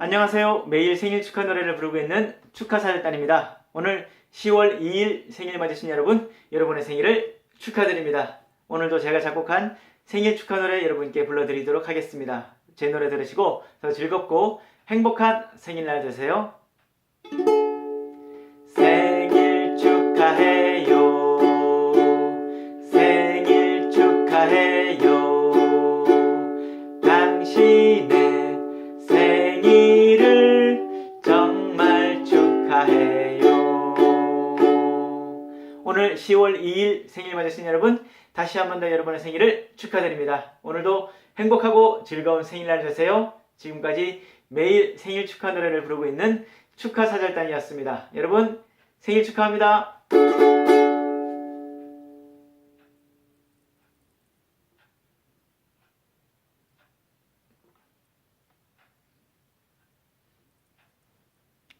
안녕하세요. 매일 생일 축하 노래를 부르고 있는 축하사절단입니다. 오늘 10월 2일 생일 맞으신 여러분, 여러분의 생일을 축하드립니다. 오늘도 제가 작곡한 생일 축하 노래 여러분께 불러드리도록 하겠습니다. 제 노래 들으시고 더 즐겁고 행복한 생일날 되세요. 생일 축하해요. 생일 축하해요. 축하해요. 오늘 10월 2일 생일 맞으신 여러분, 다시 한 번 더 여러분의 생일을 축하드립니다. 오늘도 행복하고 즐거운 생일날 되세요. 지금까지 매일 생일 축하 노래를 부르고 있는 축하사절단이었습니다. 여러분, 생일 축하합니다.